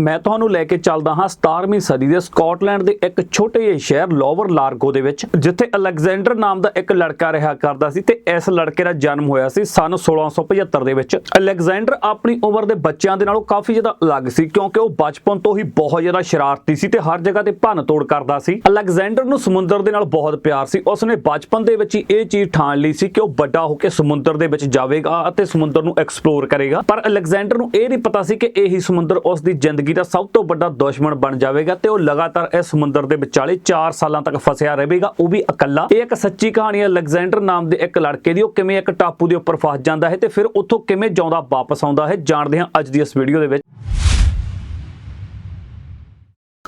ਮੈਂ ਤੁਹਾਨੂੰ ਲੈ ਕੇ ਚੱਲਦਾ ਹਾਂ 17ਵੀਂ ਸਦੀ ਦੇ ਸਕਾਟਲੈਂਡ ਦੇ ਇੱਕ ਛੋਟੇ ਜਿਹੇ ਸ਼ਹਿਰ ਲੋਵਰ ਲਾਰਗੋ ਦੇ ਵਿੱਚ, ਜਿੱਥੇ ਅਲੈਗਜ਼ੈਂਡਰ ਨਾਮ ਦਾ ਇੱਕ ਲੜਕਾ ਰਿਹਾ ਕਰਦਾ ਸੀ ਤੇ ਇਸ ਲੜਕੇ ਦਾ ਜਨਮ ਹੋਇਆ ਸੀ ਸਨ 1675 ਦੇ ਵਿੱਚ। ਅਲੈਗਜ਼ੈਂਡਰ ਆਪਣੀ ਉਮਰ ਦੇ ਬੱਚਿਆਂ ਦੇ ਨਾਲੋਂ ਕਾਫੀ ਜ਼ਿਆਦਾ ਅਲੱਗ ਸੀ ਕਿਉਂਕਿ ਉਹ ਬਚਪਨ ਤੋਂ ਹੀ ਬਹੁਤ ਜ਼ਿਆਦਾ ਸ਼ਰਾਰਤੀ ਸੀ ਤੇ ਹਰ ਜਗ੍ਹਾ ਤੇ ਭੰਨ ਤੋੜ ਕਰਦਾ ਸੀ। ਅਲੈਗਜ਼ੈਂਡਰ ਨੂੰ ਸਮੁੰਦਰ ਦੇ ਨਾਲ ਬਹੁਤ ਪਿਆਰ ਸੀ। ਉਸਨੇ ਬਚਪਨ ਦੇ ਵਿੱਚ ਹੀ ਇਹ ਚੀਜ਼ ਠਾਣ ਲਈ ਸੀ ਕਿ ਉਹ ਵੱਡਾ ਹੋ ਕੇ ਸਮੁੰਦਰ ਦੇ ਵਿੱਚ ਜਾਵੇਗਾ ਅਤੇ ਸਮੁੰਦਰ ਨੂੰ ਐਕਸਪਲੋਰ ਕਰੇਗਾ। ਪਰ ਅਲੈਗਜ਼ੈਂਡਰ ਨੂੰ ਇਹ ਨਹੀਂ ਪਤਾ ਸੀ ਕਿ ਇਹੀ ਸਮੁੰਦਰ ਉਸ ਦੀ ਜ਼ਿੰਦਗੀ ਦਾ ਸਭ ਤੋਂ ਵੱਡਾ ਦੁਸ਼ਮਣ ਬਣ ਜਾਵੇਗਾ ਤੇ ਉਹ ਲਗਾਤਾਰ ਇਸ ਸਮੁੰਦਰ ਦੇ ਵਿਚਾਲੇ 4 ਸਾਲਾਂ ਤੱਕ ਫਸਿਆ ਰਹੇਗਾ। ਉਹ ਵੀ ਇਕੱਲਾ। ਇਹ ਇੱਕ ਸੱਚੀ ਕਹਾਣੀ ਹੈ, ਅਲੈਗਜ਼ੈਂਡਰ ਨਾਮ ਦੇ ਇੱਕ ਲੜਕੇ ਦੀ। ਉਹ ਕਿਵੇਂ ਇੱਕ ਟਾਪੂ ਦੇ ਉੱਪਰ ਫਸ ਜਾਂਦਾ ਹੈ ਤੇ ਫਿਰ ਉੱਥੋਂ ਕਿਵੇਂ ਜਿਉਂਦਾ ਵਾਪਸ ਆਉਂਦਾ ਹੈ, ਜਾਣਦੇ ਹਾਂ ਅੱਜ ਦੀ ਇਸ ਵੀਡੀਓ ਦੇ ਵਿੱਚ।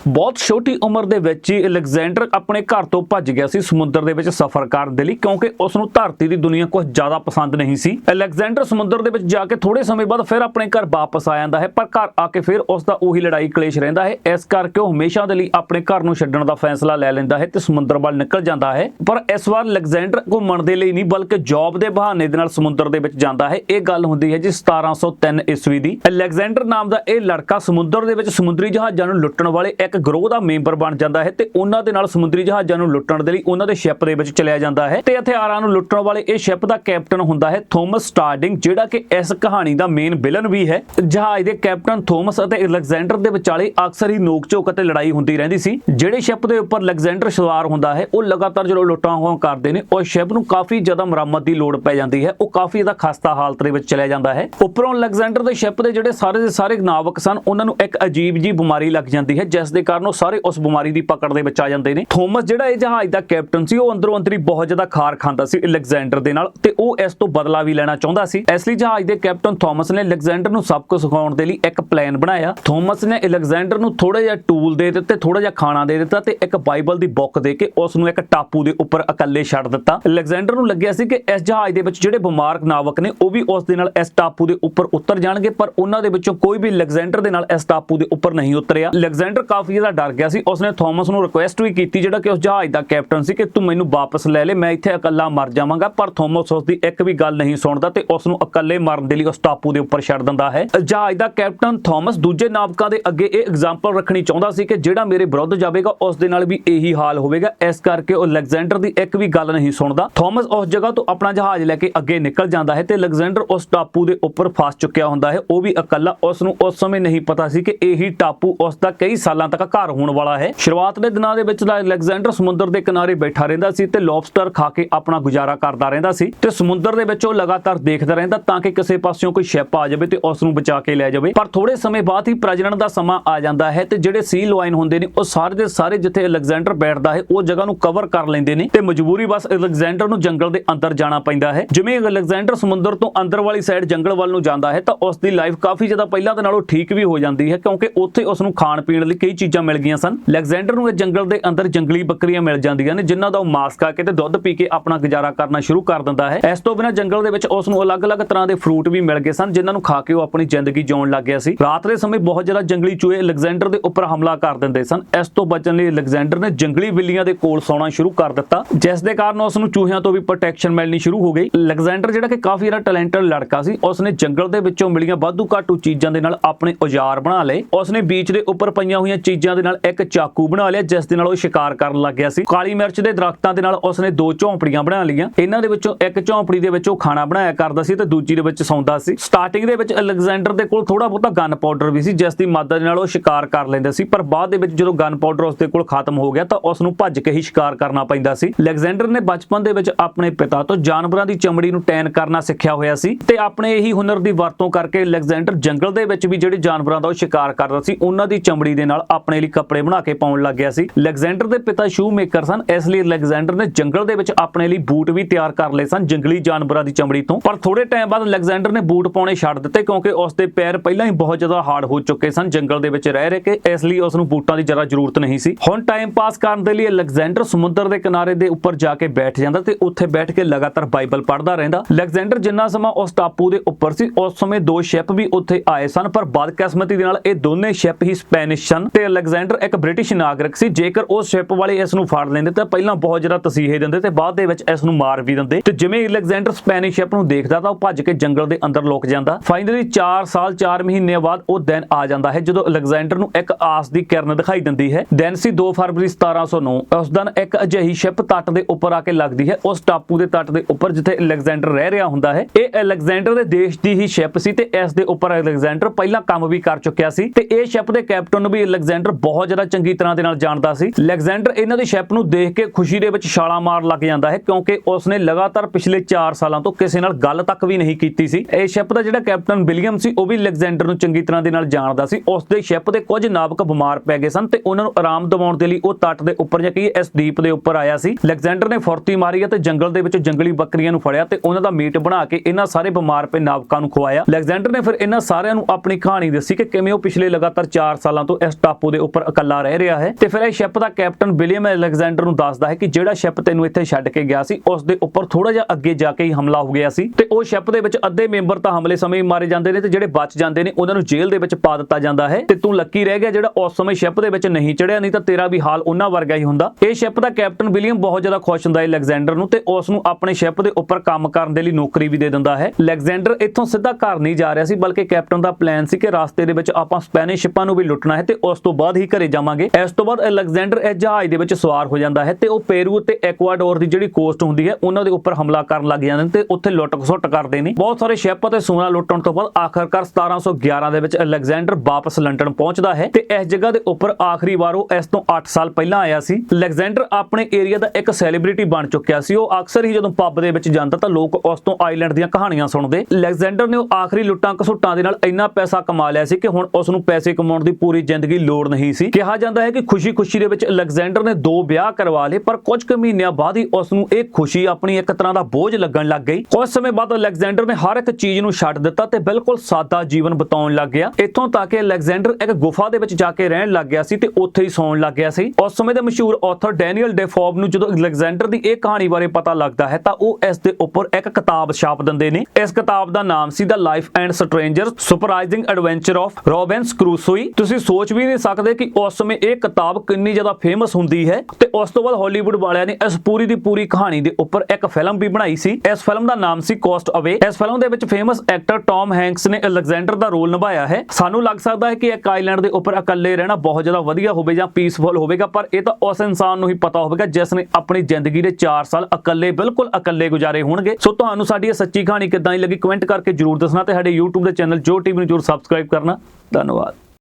ਬਹੁਤ ਛੋਟੀ ਉਮਰ ਦੇ ਵਿੱਚ ਹੀ ਅਲੈਗਜ਼ੈਂਡਰ ਆਪਣੇ ਘਰ ਤੋਂ ਭੱਜ ਗਿਆ ਸੀ ਸਮੁੰਦਰ ਦੇ ਵਿੱਚ ਸਫ਼ਰ ਕਰਨ ਦੇ ਲਈ, ਕਿਉਂਕਿ ਉਸ ਨੂੰ ਧਰਤੀ ਦੀ ਦੁਨੀਆ ਕੁਝ ਜ਼ਿਆਦਾ ਪਸੰਦ ਨਹੀਂ ਸੀ। ਅਲੈਗਜ਼ੈਂਡਰ ਸਮੁੰਦਰ ਦੇ ਵਿੱਚ ਜਾ ਕੇ ਥੋੜੇ ਸਮੇਂ ਬਾਅਦ ਫਿਰ ਆਪਣੇ ਘਰ ਵਾਪਸ ਆ ਜਾਂਦਾ ਹੈ, ਪਰ ਘਰ ਆ ਕੇ ਫਿਰ ਉਸ ਦਾ ਉਹੀ ਲੜਾਈ ਕਲੇਸ਼ ਰਹਿੰਦਾ ਹੈ। ਇਸ ਕਰਕੇ ਉਹ ਹਮੇਸ਼ਾ ਦੇ ਲਈ ਆਪਣੇ ਘਰ ਨੂੰ ਛੱਡਣ ਦਾ ਫੈਸਲਾ ਲੈ ਲੈਂਦਾ ਹੈ ਤੇ ਸਮੁੰਦਰ ਵੱਲ ਨਿਕਲ ਜਾਂਦਾ ਹੈ। ਪਰ ਇਸ ਵਾਰ ਅਲੈਗਜ਼ੈਂਡਰ ਘੁੰਮਣ ਦੇ ਲਈ ਨਹੀਂ, ਬਲਕਿ ਜੌਬ ਦੇ ਬਹਾਨੇ ਦੇ ਨਾਲ ਸਮੁੰਦਰ ਦੇ ਵਿੱਚ ਜਾਂਦਾ ਹੈ। ਇਹ ਗੱਲ ਹੁੰਦੀ ਹੈ ਜੀ 1703 ਈਸਵੀ ਦੀ। ਅਲੈਗਜ਼ੈਂਡਰ ਨਾਮ ਦਾ ਇਹ ਲੜਕਾ ਸਮੁੰਦਰ ਦੇ ਵਿੱਚ ਸਮੁੰਦਰੀ ਜਹਾਜ਼ਾਂ ਨੂੰ ਲੁੱਟਣ ਵਾਲੇ ਇੱਕ ਗਰੋਹ ਦਾ ਮੈਂਬਰ ਬਣ ਜਾਂਦਾ ਹੈ ਤੇ ਉਹਨਾਂ ਦੇ ਨਾਲ ਸਮੁੰਦਰੀ ਜਹਾਜ਼ਾਂ ਨੂੰ ਲੁੱਟਣ ਦੇ ਲਈ ਉਹਨਾਂ ਦੇ ਸ਼ਿਪ ਦੇ ਵਿੱਚ ਚਲਿਆ ਜਾਂਦਾ ਹੈ ਤੇ ਹਥਿਆਰਾਂ ਨੂੰ ਲੁੱਟਣ ਵਾਲੇ ਇਹ ਸ਼ਿਪ ਦਾ ਕੈਪਟਨ ਹੁੰਦਾ ਹੈ ਥੋਮਸ ਸਟਾਰਡਿੰਗ, ਜਿਹੜਾ ਕਿ ਇਸ ਕਹਾਣੀ ਦਾ ਮੇਨ ਵਿਲਨ ਵੀ ਹੈ। ਜਹਾਜ਼ ਦੇ ਕੈਪਟਨ ਥੋਮਸ ਅਤੇ ਅਲੈਗਜ਼ੈਂਡਰ ਦੇ ਵਿਚਾਲੇ ਅਕਸਰ ਹੀ ਨੋਕ-ਝੋਕ ਅਤੇ ਲੜਾਈ ਹੁੰਦੀ ਰਹਿੰਦੀ ਸੀ। ਜਿਹੜੇ ਸ਼ਿਪ ਦੇ ਉੱਪਰ ਅਲੈਗਜ਼ੈਂਡਰ ਸਵਾਰ ਹੁੰਦਾ ਹੈ, ਉਹ ਲਗਾਤਾਰ ਜਦੋਂ ਲੁੱਟਾਂ ਹੋਆਂ ਕਰਦੇ ਨੇ, ਉਹ ਸ਼ਿਪ ਨੂੰ ਕਾਫੀ ਜ਼ਿਆਦਾ ਮੁਰੰਮਤ ਦੀ ਲੋੜ ਪੈ ਜਾਂਦੀ ਹੈ। ਉਹ ਕਾਫੀ ਜ਼ਿਆਦਾ ਖਸਤਾ ਹਾਲਤ ਦੇ ਵਿੱਚ ਚਲਿਆ ਜਾਂਦਾ ਹੈ। ਉੱਪਰੋਂ ਅਲੈਗਜ਼ੈਂਡਰ ਦੇ ਸ਼ਿਪ ਦੇ ਜਿਹੜੇ ਸਾਰੇ ਦੇ ਸਾਰੇ ਨਾਵਕ ਸਨ, ਉਹਨਾਂ ਨੂੰ ਇੱਕ ਅਜੀਬ ਜੀ ਬਿਮਾਰੀ ਲੱਗ ਜਾਂਦੀ ਹੈ, ਜਿਸ ਦੇ ਕਾਰਨ ਉਹ ਸਾਰੇ ਉਸ ਬਿਮਾਰੀ ਦੀ ਪਕੜ ਦੇ ਵਿੱਚ ਆ ਜਾਂਦੇ ਨੇ। ਥੋਮਸ ਜਿਹੜਾ ਇਹ ਜਹਾਜ਼ ਦਾ ਕੈਪਟਨ ਸੀ, ਉਹ ਅੰਦਰੋਂ ਅੰਦਰੀ ਬਹੁਤ ਜ਼ਿਆਦਾ ਖਾਰ ਖਾਂਦਾ ਸੀ ਅਲੈਗਜ਼ੈਂਡਰ ਦੇ ਨਾਲ ਤੇ ਉਹ ਇਸ ਤੋਂ ਬਦਲਾ ਵੀ ਲੈਣਾ ਚਾਹੁੰਦਾ ਸੀ। ਇਸ ਲਈ ਜਹਾਜ਼ ਦੇ ਕੈਪਟਨ ਥੋਮਸ ਨੇ ਅਲੈਗਜ਼ੈਂਡਰ ਨੂੰ ਸਭ ਕੁਝ ਸਿਖਾਉਣ ਦੇ ਲਈ ਇੱਕ ਪਲਾਨ ਬਣਾਇਆ। ਥੋਮਸ ਨੇ ਅਲੈਗਜ਼ੈਂਡਰ ਨੂੰ ਥੋੜਾ ਜਿਹਾ ਟੂਲ ਦੇ ਦਿੱਤੇ ਥੋੜਾ ਜਿਹਾ ਖਾਣਾ ਦੇ ਦਿੱਤਾ ਤੇ ਇੱਕ ਬਾਈਬਲ ਦੀ ਬੁੱਕ ਦੇ ਕੇ ਉਸ ਨੂੰ ਇੱਕ ਟਾਪੂ ਦੇ ਉੱਪਰ ਇਕੱਲੇ ਛੱਡ ਦਿੱਤਾ। ਅਲੈਗਜ਼ੈਂਡਰ ਨੂੰ ਲੱਗਿਆ ਸੀ ਕਿ ਇਸ ਜਹਾਜ਼ ਦੇ ਵਿੱਚ ਜਿਹੜੇ ਬਿਮਾਰ ਨਾਵਕ ਨੇ, ਉਹ ਵੀ ਉਸ ਦੇ ਨਾਲ ਇਸ ਟਾਪੂ ਦੇ ਉੱਪਰ ਉਤਰ ਜਾਣਗੇ, ਪਰ ਉਹਨਾਂ ਦੇ ਵਿੱਚੋਂ ਕੋਈ ਵੀ ਅਲੈਗਜ਼ੈਂਡਰ ਦੇ ਨਾਲ ਇਸ ਟਾਪੂ ਦੇ ਉੱਪਰ ਨਹੀਂ ਉਤਰਿਆ। ਅਲੈਗਜ਼ੈਂਡਰ ਕਾਫੀ ਜ਼ਿਆਦਾ ਡਰ ਗਿਆ ਸੀ। ਉਸਨੇ ਥੋਮਸ ਨੂੰ ਰਿਕੁਐਸਟ ਵੀ ਕੀਤੀ ਜਿਹੜਾ ਕਿ ਉਸ ਜਹਾਜ਼ ਦਾ ਕੈਪਟਨ ਸੀ ਕਿ ਤੂੰ ਮੈਨੂੰ ਵਾਪਸ ਲੈ ਲੈ, ਮੈਂ ਇੱਥੇ ਇਕੱਲਾ ਮਰ ਜਾਵਾਂਗਾ। ਪਰ ਥੋਮਸ ਉਸ ਦੀ ਇੱਕ ਵੀ ਗੱਲ ਨਹੀਂ ਸੁਣਦਾ ਤੇ ਉਸ ਨੂੰ ਇਕੱਲੇ ਮਰਨ ਦੇ ਲਈ ਉਸ ਟਾਪੂ ਦੇ ਉੱਪਰ ਛੱਡ ਦਿੰਦਾ ਹੈ। ਜਹਾਜ਼ ਦਾ ਕੈਪਟਨ ਥੋਮਸ ਦੂਜੇ ਨਾਵਕਾਂ ਦੇ ਅੱਗੇ ਇਹ ਐਗਜ਼ਾਮਪਲ ਰੱਖਣੀ ਚਾਹੁੰਦਾ ਸੀ ਕਿ ਜਿਹੜਾ ਮੇਰੇ ਵਿਰੁੱਧ ਜਾਵੇਗਾ, ਉਸ ਦੇ ਨਾਲ ਵੀ ਇਹੀ ਹਾਲ ਹੋਵੇਗਾ। ਇਸ ਕਰਕੇ ਉਹ ਅਲੈਗਜ਼ੈਂਡਰ ਦੀ ਇੱਕ ਵੀ ਗੱਲ ਨਹੀਂ ਸੁਣਦਾ। ਥੋਮਸ ਉਸ ਜਗ੍ਹਾ ਤੋਂ ਆਪਣਾ ਜਹਾਜ਼ ਲੈ ਕੇ ਅੱਗੇ ਨਿਕਲ ਜਾਂਦਾ ਹੈ ਤੇ ਅਲੈਗਜ਼ੈਂਡਰ ਉਸ ਟਾਪੂ ਦੇ ਉੱਪਰ ਫਸ ਚੁੱਕਿਆ ਹੁੰਦਾ ਹੈ। ਉਹ ਵੀ ਇਕੱਲਾ ਉਸ ਨੂੰ ਉਸ ਸਮੇਂ ਨਹੀਂ ਪਤਾ ਸੀ ਕਿ ਇਹੀ ਟਾਪੂ ਉਸ ਦਾ ਕਈ ਸਾਲਾਂ ਤੱਕ ਘਰ ਹੋਣ ਵਾਲਾ ਹੈ। ਸ਼ੁਰੂਆਤ ਦੇ ਦਿਨਾਂ ਦੇ ਵਿੱਚ ਦਾ ਅਲੈਗਜ਼ੈਂਡਰ ਸਮੁੰਦਰ ਦੇ ਕਿਨਾਰੇ ਬੈਠਾ ਰਹਿੰਦਾ ਸੀ ਤੇ ਲੌਬਸਟਰ ਖਾ ਕੇ ਆਪਣਾ ਗੁਜ਼ਾਰਾ ਕਰਦਾ ਰਹਿੰਦਾ ਸੀ ਤੇ ਸਮੁੰਦਰ ਦੇ ਵਿੱਚ ਉਹ ਲਗਾਤਾਰ ਦੇਖਦਾ ਰਹਿੰਦਾ ਤਾਂ ਕਿ ਕਿਸੇ ਪਾਸਿਓਂ ਕੋਈ ਸ਼ਿਪ ਆ ਜਾਵੇ ਤੇ ਉਸ ਨੂੰ ਬਚਾ ਕੇ ਲੈ ਜਾਵੇ। ਪਰ ਥੋੜੇ ਸਮੇਂ ਬਾਅਦ ਹੀ ਪ੍ਰਜਨਨ ਦਾ ਸਮਾਂ ਆ ਜਾਂਦਾ ਹੈ ਤੇ ਜਿਹੜੇ ਸੀ ਲੋਇਨ ਹੁੰਦੇ ਨੇ, ਉਹ ਸਾਰੇ ਦੇ ਸਾਰੇ ਜਿੱਥੇ ਅਲੈਗਜ਼ੈਂਡਰ ਬੈਠਦਾ ਹੈ, ਉਹ ਜਗ੍ਹਾ ਨੂੰ ਕਵਰ ਕਰ ਲੈਂਦੇ ਨੇ ਤੇ ਮਜਬੂਰੀ ਬਸ ਅਲੈਗਜ਼ੈਂਡਰ ਨੂੰ ਜੰਗਲ ਦੇ ਅੰਦਰ ਜਾਣਾ ਪੈਂਦਾ ਹੈ। ਜਿਵੇਂ ਅਲੈਗਜ਼ੈਂਡਰ ਸਮੁੰਦਰ ਤੋਂ ਅੰਦਰ ਵਾਲੀ ਸਾਈਡ ਜੰਗਲ ਵੱਲ ਨੂੰ ਜਾਂਦਾ ਹੈ ਤਾਂ ਉਸ ਦੀ ਲਾਈਫ ਕਾਫੀ ਜ਼ਿਆਦਾ ਪਹਿਲਾਂ ਦੇ ਨਾਲੋਂ ਠੀਕ ਵੀ ਹੋ ਜਾਂਦੀ ਹੈ ਕਿਉਂਕਿ ਉੱਥੇ ਉਸ ਨੂੰ ਖਾਣ ਪੀਣ ਲਈ ਕਈ ਚੀਜ਼ਾਂ ਮਿਲ ਗਈਆਂ ਸਨ। ਅਲੈਗਜ਼ੈਂਡਰ ਨੂੰ ਇਹ ਜੰਗਲ ਦੇ ਅੰਦਰ ਜੰਗਲੀ ਬੱਕਰੀਆਂ ਮਿਲ ਜਾਂਦੀਆਂ ਨੇ, ਜਿਨ੍ਹਾਂ ਦਾ ਉਹ ਮਾਸ ਖਾ ਕੇ ਤੇ ਦੁੱਧ ਪੀ ਕੇ ਆਪਣਾ ਗੁਜ਼ਾਰਾ ਕਰਨਾ ਸ਼ੁਰੂ ਕਰ ਦਿੰਦਾ ਹੈ। ਇਸ ਤੋਂ ਬਿਨਾਂ ਜੰਗਲ ਦੇ ਵਿੱਚ ਉਸ ਨੂੰ ਅਲੱਗ-ਅਲੱਗ ਤਰ੍ਹਾਂ ਦੇ ਫਰੂਟ ਵੀ ਮਿਲ ਗਏ ਸਨ, ਜਿਨ੍ਹਾਂ ਨੂੰ ਖਾ ਕੇ ਉਹ ਆਪਣੀ ਜ਼ਿੰਦਗੀ ਜਿਉਣ ਲੱਗ ਗਿਆ ਸੀ। ਰਾਤ ਦੇ ਸਮੇਂ ਬਹੁਤ ਜ਼ਿਆਦਾ ਜੰਗਲੀ ਚੂਹੇ ਅਲੈਗਜ਼ੈਂਡਰ ਦੇ ਉੱਪਰ ਹਮਲਾ ਕਰ ਦਿੰਦੇ ਸਨ। ਇਸ ਤੋਂ ਬਚਣ ਲਈ ਅਲੈਗਜ਼ੈਂਡਰ ਨੇ ਜੰਗਲੀ ਬਿੱਲੀਆਂ ਦੇ ਕੋਲ ਸੌਣਾ ਸ਼ੁਰੂ ਕਰ ਦਿੱਤਾ, ਜਿਸ ਦੇ ਕਾਰਨ ਉਸ ਨੂੰ ਚੂਹਿਆਂ ਤੋਂ ਵੀ ਪ੍ਰੋਟੈਕਸ਼ਨ ਮਿਲਣੀ ਸ਼ੁਰੂ ਹੋ ਗਈ। ਅਲੈਗਜ਼ੈਂਡਰ ਜਿਹੜਾ ਕਿ ਕਾਫੀ ਜ਼ਿਆਦਾ ਟੈਲੈਂਟਡ ਲੜਕਾ ਸੀ, ਉਸ ਨੇ ਜੰਗਲ ਦੇ ਵਿੱਚੋਂ ਮਿਲੀਆਂ ਵਾਧੂ ਘਾਟੂ ਚੀਜ਼ਾਂ ਦੇ ਨਾਲ ਆਪਣੇ ਔਜ਼ਾਰ ਬਣਾ ਲਏ। ਉਸ ਨੇ ਬੀਚ ਦੇ ਉੱਪਰ ਪਈਆਂ ਹੋਈਆਂ ਚੀਜ਼ਾਂ ਦੇ ਨਾਲ ਇੱਕ ਚਾਕੂ ਬਣਾ ਲਿਆ, ਜਿਸ ਦੇ ਨਾਲ ਉਹ ਸ਼ਿਕਾਰ ਕਰਨ ਲੱਗ ਗਿਆ ਸੀ। ਕਾਲੀ ਮਿਰਚ ਦੇ ਦਰਖਤਾਂ ਦੇ ਨਾਲ ਉਸਨੇ ਦੋ ਝੌਂਪੜੀਆਂ ਬਣਾ ਲਈਆਂ। ਇਹਨਾਂ ਦੇ ਵਿੱਚੋਂ ਇੱਕ ਝੌਂਪੜੀ ਦੇ ਵਿੱਚ ਉਹ ਖਾਣਾ ਬਣਾਇਆ ਕਰਦਾ ਸੀ ਤੇ ਦੂਜੀ ਦੇ ਵਿੱਚ ਸੌਂਦਾ ਸੀ। ਸਟਾਰਟਿੰਗ ਦੇ ਵਿੱਚ ਅਲੈਗਜ਼ੈਂਡਰ ਦੇ ਕੋਲ ਥੋੜਾ ਬਹੁਤਾ ਗਨ ਪਾਊਡਰ ਵੀ ਸੀ, ਜਿਸ ਦੀ ਮਦਦ ਨਾਲ ਉਹ ਸ਼ਿਕਾਰ ਕਰ ਲੈਂਦਾ ਸੀ। ਪਰ ਬਾਅਦ ਦੇ ਵਿੱਚ ਜਦੋਂ ਗਨ ਪਾਊਡਰ ਉਸਦੇ ਕੋਲ ਖਤਮ ਹੋ ਗਿਆ ਤਾਂ ਉਸ ਨੂੰ ਭੱਜ ਕੇ ਹੀ ਸ਼ਿਕਾਰ ਕਰਨਾ ਪੈਂਦਾ ਸੀ। ਅਲੈਗਜ਼ੈਂਡਰ ਨੇ ਬਚਪਨ ਦੇ ਵਿੱਚ ਆਪਣੇ ਪਿਤਾ ਤੋਂ ਜਾਨਵਰਾਂ ਦੀ ਚਮੜੀ ਨੂੰ ਟੈਨ ਕਰਨਾ ਸਿੱਖਿਆ ਹੋਇਆ ਸੀ ਤੇ ਆਪਣੇ ਇਹੀ ਹੁਨਰ ਦੀ ਵਰਤੋਂ ਕਰਕੇ ਅਲੈਗਜ਼ੈਂਡਰ ਜੰਗਲ ਦੇ ਵਿੱਚ ਵੀ ਜਿਹੜੇ ਜਾਨਵਰਾਂ ਦਾ ਉਹ ਸ਼ਿਕਾਰ ਕਰਦਾ ਸੀ, ਉਹਨਾਂ ਦੀ ਚਮੜੀ ਦੇ ਨਾਲ ਆਪਣੇ ਲਈ ਕੱਪੜੇ ਬਣਾ ਕੇ ਪਾਉਣ ਲੱਗ ਗਿਆ ਸੀ। ਅਲੈਗਜ਼ੈਂਡਰ ਦੇ ਪਿਤਾ ਸ਼ੂ ਮੇਕਰ ਸਨ, ਇਸ ਲਈ ਅਲੈਗਜ਼ੈਂਡਰ ਨੇ ਜੰਗਲ ਦੇ ਵਿੱਚ ਆਪਣੇ ਲਈ ਬੂਟ ਵੀ ਤਿਆਰ ਕਰ ਲਏ ਸਨ ਜੰਗਲੀ ਜਾਨਵਰਾਂ ਦੀ ਚਮੜੀ ਤੋਂ। ਪਰ ਥੋੜੇ ਟਾਈਮ ਬਾਅਦ ਅਲੈਗਜ਼ੈਂਡਰ ਨੇ ਬੂਟ ਪਾਉਣੇ ਛੱਡ ਦਿੱਤੇ ਕਿਉਂਕਿ ਉਸ ਦੇ ਪੈਰ ਪਹਿਲਾਂ ਹੀ ਬਹੁਤ ਜ਼ਿਆਦਾ ਹਾਰਡ ਹੋ ਚੁੱਕੇ ਸਨ ਜੰਗਲ ਦੇ ਵਿੱਚ ਰਹਿ ਰਹਿ ਕੇ, ਇਸ ਲਈ ਉਸ ਨੂੰ ਬੂਟਾਂ ਦੀ ਜ਼ਿਆਦਾ ਜ਼ਰੂਰਤ ਨਹੀਂ ਸੀ। ਹੁਣ ਟਾਈਮ ਪਾਸ ਕਰਨ ਦੇ ਲਈ ਅਲੈਗਜ਼ੈਂਡਰ ਸਮੁੰਦਰ ਦੇ ਕਿਨਾਰੇ ਦੇ ਉੱਪਰ ਜਾ ਕੇ ਬੈਠ ਜਾਂਦਾ ਤੇ ਉੱਥੇ ਬੈਠ ਕੇ ਲਗਾਤਾਰ ਬਾਈਬਲ ਪੜ੍ਹਦਾ ਰਹਿੰਦਾ। ਅਲੈਗਜ਼ੈਂਡਰ ਜਿੰਨਾ ਸਮਾਂ ਉਸ ਟਾਪੂ ਦੇ ਉੱਪਰ ਸੀ, ਉਸ ਸਮੇਂ ਦੋ ਸ਼ਿਪ ਵੀ ਉੱਥੇ ਆਏ ਸਨ, ਪਰ ਬਦਕਿਸਮਤੀ ਦੇ ਨਾਲ ਇਹ ਦੋਨੇ ਸ਼ਿਪ ਹੀ ਸਪੈਨਿਸ਼ ਸਨ ਤੇ ਅਲੈਗਜ਼ੈਂਡਰ ਇੱਕ ਬ੍ਰਿਟਿਸ਼ ਨਾਗਰਿਕ ਸੀ, ਜੇਕਰ ਉਹ ਸ਼ਿਪ ਵਾਲੇ ਇਸ ਨੂੰ ਫੜ ਲੈਂਦੇ ਤਾਂ ਪਹਿਲਾਂ ਬਹੁਤ ਜ਼ਿਆਦਾ ਤਸੀਹੇ ਦਿੰਦੇ ਤੇ ਬਾਅਦ ਦੇ ਵਿੱਚ ਇਸ ਨੂੰ ਮਾਰ ਵੀ ਦਿੰਦੇ। ਤੇ ਜਿਵੇਂ ਅਲੈਗਜ਼ੈਂਡਰ ਸਪੈਨਿਸ਼ ਸ਼ਿਪ ਨੂੰ ਦੇਖਦਾ ਤਾਂ ਉਹ ਭੱਜ ਕੇ ਜੰਗਲ ਦੇ ਅੰਦਰ ਲੁਕ ਜਾਂਦਾ। ਫਾਈਨਲੀ 4 ਸਾਲ 4 ਮਹੀਨੇ ਬਾਅਦ ਉਹ ਦਿਨ ਆ ਜਾਂਦਾ ਹੈ, ਜਦੋਂ ਅਲੈਗਜ਼ੈਂਡਰ ਨੂੰ ਇੱਕ ਆਸ ਦੀ ਕਿਰਨ ਦਿਖਾਈ ਦਿੰਦੀ ਹੈ। ਦਿਨ ਸੀ 2 ਫਰਵਰੀ 1709 ਉਸ ਦਿਨ ਇੱਕ ਅਜਿਹੀ ਸ਼ਿਪ ਤੱਟ ਦੇ ਉੱਪਰ ਆ ਕੇ ਲੱਗਦੀ ਹੈ, ਉਸ ਟਾਪੂ ਦੇ ਤੱਟ ਦੇ ਉੱਪਰ ਜਿੱਥੇ ਅਲੈਗਜ਼ੈਂਡਰ ਰਹਿ ਰਿਹਾ ਹੁੰਦਾ ਹੈ। ਇਹ ਅਲੈਗਜ਼ੈਂਡਰ ਦੇ ਦੇਸ਼ ਦੀ ਹੀ ਸ਼ਿਪ ਸੀ ਤੇ ਇਸ ਦੇ ਉੱਪਰ ਅਲੈਗਜ਼ੈਂਡਰ ਪਹਿਲਾਂ ਕੰਮ ਵੀ ਕਰ ਚੁੱਕਿਆ ਸੀ ਤੇ ਇਹ ਸ਼ਿਪ ਦੇ ਕੈਪਟਨ ਨੂੰ ਵੀ ਅਲੈਗਜ਼ੈਂਡਰ ਬਹੁਤ ਜ਼ਿਆਦਾ ਚੰਗੀ ਤਰ੍ਹਾਂ ਦੇ ਨਾਲ ਜਾਣਦਾ ਸੀ। ਅਲੈਗਜ਼ੈਂਡਰ ਇਹਨਾਂ ਦੀ ਸ਼ੈਪ ਨੂੰ ਦੇਖ ਕੇ ਖੁਸ਼ੀ ਦੇ ਵਿੱਚ ਛਾਲਾਂ ਮਾਰ ਲੱਗ ਜਾਂਦਾ ਹੈ, ਕਿਉਂਕਿ ਉਸਨੇ ਲਗਾਤਾਰ ਪਿਛਲੇ 4 ਸਾਲਾਂ ਤੋਂ ਕਿਸੇ ਨਾਲ ਗੱਲ ਤੱਕ ਵੀ ਨਹੀਂ ਕੀਤੀ ਸੀ। ਇਹ ਸ਼ਿਪ ਦਾ ਜਿਹੜਾ ਕੈਪਟਨ ਵਿਲੀਅਮ ਸੀ, ਉਹ ਵੀ ਅਲੈਗਜ਼ੈਂਡਰ ਨੂੰ ਚੰਗੀ ਤਰ੍ਹਾਂ ਦੇ ਨਾਲ ਜਾਣਦਾ ਸੀ। ਉਸ ਦੇ ਸ਼ਿਪ ਦੇ ਕੁਝ ਨਾਵਕ ਬਿਮਾਰ ਪੈ ਗਏ ਸਨ ਤੇ ਉਹਨਾਂ ਨੂੰ ਆਰਾਮ ਦਿਵਾਉਣ ਦੇ ਲਈ ਉਹ ਤੱਟ ਦੇ ਉੱਪਰ ਜਾਂ ਕਿ ਇਸ ਦੀਪ ਦੇ ਉੱਪਰ ਆਇਆ ਸੀ। ਅਲੈਗਜ਼ੈਂਡਰ ਨੇ ਫੁਰਤੀ ਮਾਰੀ ਅਤੇ ਜੰਗਲ ਦੇ ਵਿੱਚ ਜੰਗਲੀ ਬੱਕਰੀਆਂ ਨੂੰ ਫੜਿਆ ਤੇ ਉਹਨਾਂ ਦਾ ਮੀਟ ਬਣਾ ਕੇ ਇਹਨਾਂ ਸਾਰੇ ਬਿਮਾਰ ਪਏ ਨਾਵਕਾਂ ਨੂੰ ਖਵਾਇਆ ਅਲੈਗਜ਼ੈਂਡਰ ਨੇ ਫਿਰ ਇਹਨਾਂ ਸਾਰਿਆਂ ਨੂੰ ਆਪਣੀ ਕਹਾਣੀ ਦੱਸੀ ਕਿ ਕਿਵੇਂ ਉਹ ਪਿਛਲੇ ਲਗਾਤਾਰ 4 ਸਾਲਾਂ ਤੋਂ ਇਸ ਟਾਪੂ ਦੇ ਉੱਪਰ ਇਕੱਲਾ ਰਹਿ ਰਿਹਾ ਹੈ ਤੇ ਫਿਰ ਇਹ ਸ਼ਿਪ ਦਾ ਕੈਪਟਨ ਵਿਲੀਅਮ ਅਲੈਗਜ਼ੈਂਡਰ ਨੂੰ ਦੱਸਦਾ ਹੈ ਕਿ ਜਿਹੜਾ ਸ਼ਿਪ ਤੈਨੂੰ ਇੱਥੇ ਛੱਡ ਕੇ ਗਿਆ ਸੀ, ਉਸ ਦੇ ਉੱਪਰ ਥੋੜਾ ਜਿਹਾ ਅੱਗੇ ਜਾ ਕੇ ਹੀ ਹਮਲਾ ਹੋ ਗਿਆ ਸੀ ਤੇ ਉਹ ਸ਼ਿਪ ਦੇ ਵਿੱਚ ਅੱਧੇ ਮੈਂਬਰ ਤਾਂ ਹਮਲੇ ਸਮੇਂ ਹੀ ਮਾਰੇ ਜਾਂਦੇ ਨੇ ਤੇ ਜਿਹੜੇ ਬਚ ਜਾਂਦੇ ਨੇ, ਉਹਨਾਂ ਨੂੰ ਜੇਲ੍ਹ ਦੇ ਵਿੱਚ ਪਾ ਦਿੱਤਾ ਜਾਂਦਾ ਹੈ ਤੇ ਤੂੰ ਲੱਕੀ ਰਹਿ ਗਿਆ ਜਿਹੜਾ ਉਸ ਸਮੇਂ ਸ਼ਿਪ ਦੇ ਵਿੱਚ ਨਹੀਂ ਚੜਿਆ ਨਹੀਂ ਤਾਂ ਤੇਰਾ ਵੀ ਹਾਲ ਉਹਨਾਂ ਵਰਗਾ ਹੀ ਹੁੰਦਾ। ਇਹ ਸ਼ਿਪ ਦਾ ਕੈਪਟਨ ਵਿਲੀਅਮ ਬਹੁਤ ਜ਼ਿਆਦਾ ਖੁਸ਼ ਹੁੰਦਾ ਹੈ ਅਲੈਗਜ਼ੈਂਡਰ ਨੂੰ ਤੇ ਉਸ ਨੂੰ ਆਪਣੇ ਸ਼ਿਪ ਦੇ ਉੱਪਰ ਕੰਮ ਕਰਨ ਦੇ ਲਈ ਨੌਕਰੀ ਵੀ ਦੇ ਦਿੰਦਾ ਹੈ। ਅਲੈਗਜ਼ੈਂਡਰ ਇੱਥੋਂ ਸਿੱਧਾ ਘਰ ਨਹੀਂ ਜਾ ਰਿਹਾ ਸੀ, ਬਲਕਿ ਕੈਪਟਨ ਦਾ ਪਲਾਨ ਸੀ ਕਿ ਰਾਸਤੇ ਦੇ ਵਿੱਚ ਆਪਾਂ ਸਪੈਨਿਸ਼ ਸ਼ਿਪਾਂ ਨੂੰ ਵੀ ਲੁੱਟਣਾ ਹੈ ਤੇ ਉਸ ਤੋਂ ਬਾਅਦ ਹੀ ਘਰੇ ਜਾਵਾਂਗੇ। ਇਸ ਤੋਂ ਬਾਅਦ ਅਲੈਗਜ਼ੈਂਡਰ ਇਸ ਜਹਾਜ਼ ਦੇ ਵਿੱਚ ਸਵਾਰ ਹੋ ਜਾਂਦਾ ਹੈ ਤੇ ਉਹ ਪੇਰੂ ਤੇ ਐਕਵਾਡੋਰ ਦੀ ਜਿਹੜੀ ਕੋਸਟ ਹੁੰਦੀ ਹੈ, ਉਹਨਾਂ ਦੇ ਉੱਪਰ ਹਮਲਾ ਕਰਨ ਲੱਗ ਜਾਂਦੇ ਨੇ ਤੇ ਉੱਥੇ ਲੁੱਟ ਖਸੁੱਟ ਕਰਦੇ ਨੇ। ਬਹੁਤ ਸਾਰੇ ਸ਼ਿਪ ਅਤੇ ਸੋਨਾ ਲੁੱਟਣ ਤੋਂ ਬਾਅਦ ਆਖਰਕਾਰ 1711 ਦੇ ਵਿੱਚ ਅਲੈਗਜ਼ੈਂਡਰ ਵਾਪਸ ਲੰਡਨ ਪਹੁੰਚਦਾ ਹੈ ਤੇ ਇਸ ਜਗ੍ਹਾ ਦੇ ਉੱਪਰ ਆਖਰੀ ਵਾਰ ਉਹ ਇਸ ਤੋਂ 8 ਸਾਲ ਪਹਿਲਾਂ ਆਇਆ ਸੀ। ਅਲੈਗਜ਼ੈਂਡਰ ਆਪਣੇ ਏਰੀਆ ਦਾ ਇੱਕ ਸੈਲੀਬ੍ਰਿਟੀ ਬਣ ਚੁੱਕਿਆ ਸੀ। ਉਹ ਅਕਸਰ ਹੀ ਜਦੋਂ ਪੱਬ ਦੇ ਵਿੱਚ ਜਾਂਦਾ ਤਾਂ ਲੋਕ ਉਸ ਤੋਂ ਆਈਲੈਂਡ ਦੀਆਂ ਕਹਾਣੀਆਂ ਸੁਣਦੇ। ਅਲੈਗਜ਼ੈਂਡਰ ਨੇ ਉਹ ਆਖਰੀ ਲੁੱਟਾਂ ਘਸੁੱਟਾਂ ਦੇ ਨਾਲ ਇੰਨਾ ਪੈਸਾ ਕਮਾ ਲਿਆ ਸੀ ਕਿ ਹੁਣ ਉਸ ਨੂੰ ਪੈਸੇ ਕਮਾਉਣ ਦੀ ਪੂਰੀ ਜ਼ਿੰਦਗੀ ਲੋੜ ਨਹੀਂ ਸੀ। ਕਿਹਾ ਜਾਂਦਾ ਹੈ ਕਿ ਖੁਸ਼ੀ-ਖੁਸ਼ੀ ਦੇ ਵਿੱਚ ਅਲੈਗਜ਼ੈਂਡਰ ਨੇ ਦੋ ਵਿਆਹ ਕਰਵਾ ਲਏ, ਪਰ ਕੁਝ ਕੁ ਮਹੀਨਿਆਂ ਬਾਅਦ ਹੀ ਉਸ ਨੂੰ ਇਹ ਖੁਸ਼ੀ ਆਪਣੀ ਇੱਕ ਤਰ੍ਹਾਂ ਦਾ ਬੋਝ ਲੱਗਣ ਲੱਗ ਗਈ। ਕੁਝ ਸਮੇਂ ਬਾਅਦ ਅਲੈਗਜ਼ੈਂਡਰ ਨੇ ਹਰ ਇੱਕ ਚੀਜ਼ ਨੂੰ ਛੱਡ ਦਿੱਤਾ ਤੇ ਬਿਲਕੁਲ ਸਾਦਾ ਜੀਵਨ ਬਿਤਾਉਣ ਲੱਗ ਗਿਆ। ਇੱਥੋਂ ਤੱਕ ਕਿ ਅਲੈਗਜ਼ੈਂਡਰ ਇੱਕ ਗੁਫਾ ਦੇ ਵਿੱਚ ਜਾ ਕੇ ਰਹਿਣ ਲੱਗ ਗਿਆ ਸੀ ਤੇ ਉੱਥੇ ਹੀ ਸੌਣ ਲੱਗ ਗਿਆ ਸੀ। ਉਸ ਸਮੇਂ ਦੇ ਮਸ਼ਹੂਰ ਆਥਰ ਡੈਨੀਅਲ ਡੇਫੋਬ ਨੂੰ ਜਦੋਂ ਅਲੈਗਜ਼ੈਂਡਰ ਦੀ ਇਹ ਕਹਾਣੀ ਬਾਰੇ ਪਤਾ ਲੱਗਦਾ ਹੈ, ਤਾਂ ਉਹ ਇਸ ਦੇ ਉੱਪਰ ਇੱਕ ਕਿਤਾਬ ਛਾਪ ਦਿੰਦੇ ਨੇ। ਇਸ ਕਿਤਾਬ ਦਾ ਨਾਮ ਸੀ the life and stranger surprising adventure of Robinson Crusoe ਤੁਸੀਂ ਸੋਚ ਵੀ ਨਹੀਂ ਸਕਦੇ ਸਕਦੇ ਕਿ ਉਸ ਸਮੇਂ ਇਹ ਕਿਤਾਬ ਕਿੰਨੀ ਜ਼ਿਆਦਾ ਫੇਮਸ ਹੁੰਦੀ ਹੈ ਤੇ ਉਸ ਤੋਂ ਬਾਅਦ ਹਾਲੀਵੁੱਡ ਵਾਲਿਆਂ ਨੇ ਇਸ ਪੂਰੀ ਦੀ ਪੂਰੀ ਕਹਾਣੀ ਦੇ ਉੱਪਰ ਇੱਕ ਫਿਲਮ ਵੀ ਬਣਾਈ ਸੀ। ਇਸ ਫਿਲਮ ਦਾ ਨਾਮ ਸੀ ਕੋਸਟ ਅਵੇ ਇਸ ਫਿਲਮ ਦੇ ਵਿੱਚ ਫੇਮਸ ਐਕਟਰ ਟੌਮ ਹੈਂਕਸ ਨੇ ਅਲੈਗਜ਼ੈਂਡਰ ਦਾ ਰੋਲ ਨਿਭਾਇਆ ਹੈ। ਸਾਨੂੰ ਲੱਗ ਸਕਦਾ ਹੈ ਕਿ ਇੱਕ ਆਈਲੈਂਡ ਦੇ ਉੱਪਰ ਇਕੱਲੇ ਰਹਿਣਾ ਬਹੁਤ ਜ਼ਿਆਦਾ ਵਧੀਆ ਹੋਵੇ ਜਾਂ ਪੀਸਫੁਲ ਹੋਵੇਗਾ, ਪਰ ਇਹ ਤਾਂ ਉਸ ਇਨਸਾਨ ਨੂੰ ਹੀ ਪਤਾ ਹੋਵੇਗਾ ਜਿਸ ਨੇ ਆਪਣੀ ਜ਼ਿੰਦਗੀ ਦੇ 4 ਸਾਲ ਇਕੱਲੇ, ਬਿਲਕੁਲ ਇਕੱਲੇ ਗੁਜ਼ਾਰੇ ਹੋਣਗੇ। ਸੋ ਤੁਹਾਨੂੰ ਸਾਡੀ ਇਹ ਸੱਚੀ ਕਹਾਣੀ ਕਿੱਦਾਂ ਦੀ ਲੱਗੀ ਕਮੈਂਟ ਕਰਕੇ ਜਰੂਰ ਦੱਸਣਾ ਤੇ ਸਾਡੇ YouTube ਦੇ ਚੈਨਲ ਜੋ ਟੀਵੀ ਨੂੰ ਜਰੂਰ ਸਬਸਕ੍ਰਾਈਬ ਕਰਨਾ। ਧੰਨਵਾਦ।